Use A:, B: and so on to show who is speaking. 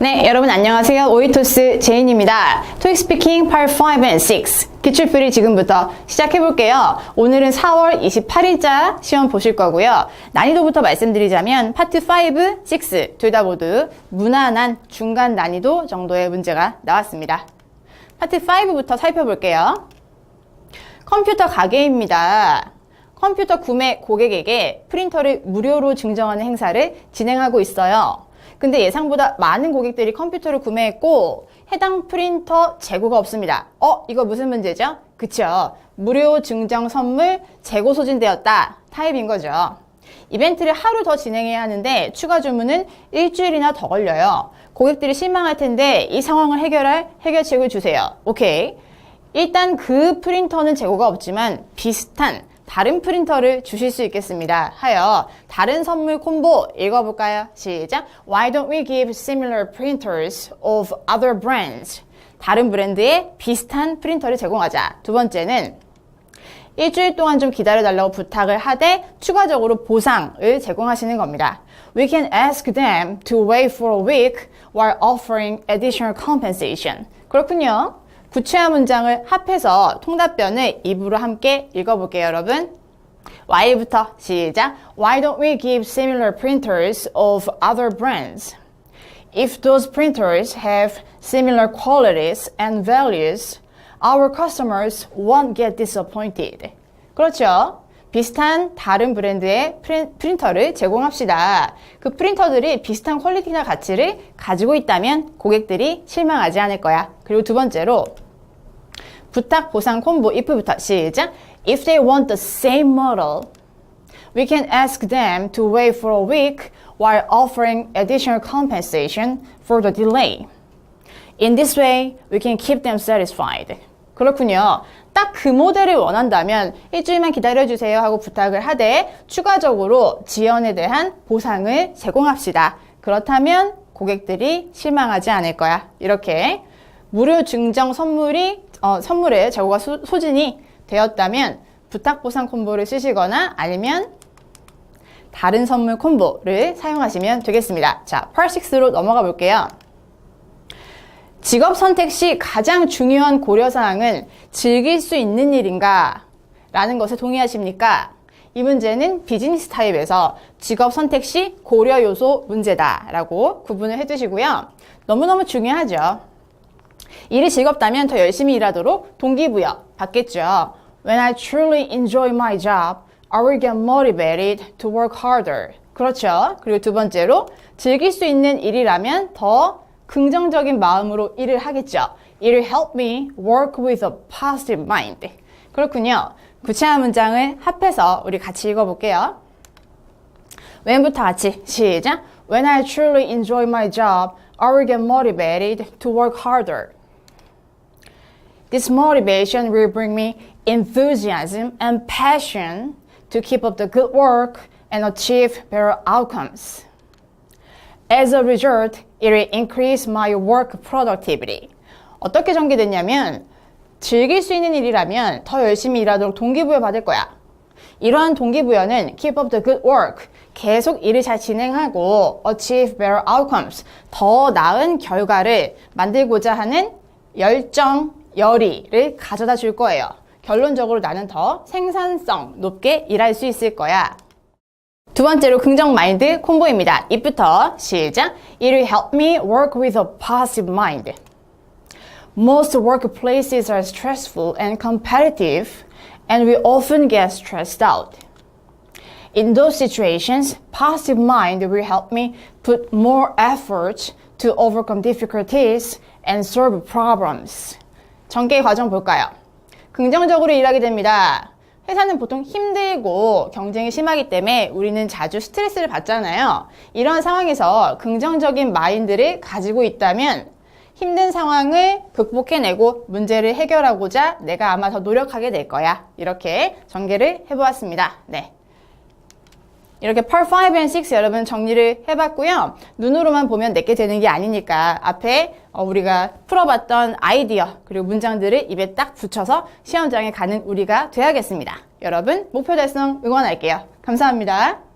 A: 네, 여러분 안녕하세요. 오이토스 제인입니다. 토익 스피킹 Part 5 and 6 기출풀이 지금부터 시작해 볼게요. 오늘은 4월 28일자 시험 보실 거고요. 난이도부터 말씀드리자면 파트 5, 6 둘 다 모두 무난한 중간 난이도 정도의 문제가 나왔습니다. 파트 5부터 살펴볼게요. 컴퓨터 가게입니다. 컴퓨터 구매 고객에게 프린터를 무료로 증정하는 행사를 진행하고 있어요. 근데 예상보다 많은 고객들이 컴퓨터를 구매했고 해당 프린터 재고가 없습니다. 어, 이거 무슨 문제죠? 그쵸. 무료 증정 선물 재고 소진되었다. 타입인 거죠. 이벤트를 하루 더 진행해야 하는데 추가 주문은 일주일이나 더 걸려요. 고객들이 실망할 텐데 이 상황을 해결할 해결책을 주세요. 오케이. 일단 그 프린터는 재고가 없지만 비슷한 다른 프린터를 주실 수 있겠습니다. 하여 다른 선물 콤보 읽어볼까요? 시작. Why don't we give similar printers of other brands? 다른 브랜드의 비슷한 프린터를 제공하자. 두 번째는 일주일 동안 좀 기다려달라고 부탁을 하되 추가적으로 보상을 제공하시는 겁니다. We can ask them to wait for a week while offering additional compensation. 그렇군요. 구체화 문장을 합해서 통답변을 입으로 함께 읽어볼게요, 여러분. Y부터 시작. Why don't we give similar printers of other brands? If those printers have similar qualities and values, our customers won't get disappointed. 그렇죠. 비슷한 다른 브랜드의 프린, 프린터를 제공합시다. 그 프린터들이 비슷한 퀄리티나 가치를 가지고 있다면 고객들이 실망하지 않을 거야. 그리고 두 번째로 부탁 보상 콤보 if부터 시작. If they want the same model, we can ask them to wait for a week while offering additional compensation for the delay. In this way, we can keep them satisfied. 그렇군요. 딱 그 모델을 원한다면 일주일만 기다려주세요 하고 부탁을 하되 추가적으로 지연에 대한 보상을 제공합시다. 그렇다면 고객들이 실망하지 않을 거야. 이렇게 무료 증정 선물이 어, 선물에 재고가 소, 소진이 되었다면 부탁 보상 콤보를 쓰시거나 아니면 다른 선물 콤보를 사용하시면 되겠습니다. 자, Part 6로 넘어가 볼게요. 직업 선택 시 가장 중요한 고려사항은 즐길 수 있는 일인가? 라는 것에 동의하십니까? 이 문제는 비즈니스 타입에서 직업 선택 시 고려 요소 문제다 라고 구분을 해두시고요. 너무너무 중요하죠. 일이 즐겁다면 더 열심히 일하도록 동기부여 받겠죠. When I truly enjoy my job, I will get motivated to work harder. 그렇죠. 그리고 두 번째로 즐길 수 있는 일이라면 더 긍정적인 마음으로 일을 하겠죠. It will help me work with a positive mind. 그렇군요. 구체화 문장을 합해서 우리 같이 읽어볼게요. when부터 같이 시작. When I truly enjoy my job, I will get motivated to work harder. This motivation will bring me enthusiasm and passion to keep up the good work and achieve better outcomes. As a result, it will increase my work productivity. 어떻게 전개됐냐면 즐길 수 있는 일이라면 더 열심히 일하도록 동기부여 받을 거야. 이러한 동기부여는 keep up the good work, 계속 일을 잘 진행하고 achieve better outcomes, 더 나은 결과를 만들고자 하는 열정, 열의를 가져다 줄 거예요. 결론적으로 나는 더 생산성 높게 일할 수 있을 거야. 두 번째로 긍정 마인드 콤보입니다. 입부터 시작. It will help me work with a positive mind. Most workplaces are stressful and competitive, and we often get stressed out. In those situations, positive mind will help me put more effort to overcome difficulties and solve problems. 전개 과정 볼까요? 긍정적으로 일하게 됩니다. 회사는 보통 힘들고 경쟁이 심하기 때문에 우리는 자주 스트레스를 받잖아요. 이런 상황에서 긍정적인 마인드를 가지고 있다면 힘든 상황을 극복해내고 문제를 해결하고자 내가 아마 더 노력하게 될 거야. 이렇게 전개를 해보았습니다. 네. 이렇게 Part 5 and 6 여러분 정리를 해봤고요. 눈으로만 보면 내게 되는 게 아니니까 앞에 어, 우리가 풀어봤던 아이디어 그리고 문장들을 입에 딱 붙여서 시험장에 가는 우리가 돼야겠습니다. 여러분 목표 달성 응원할게요. 감사합니다.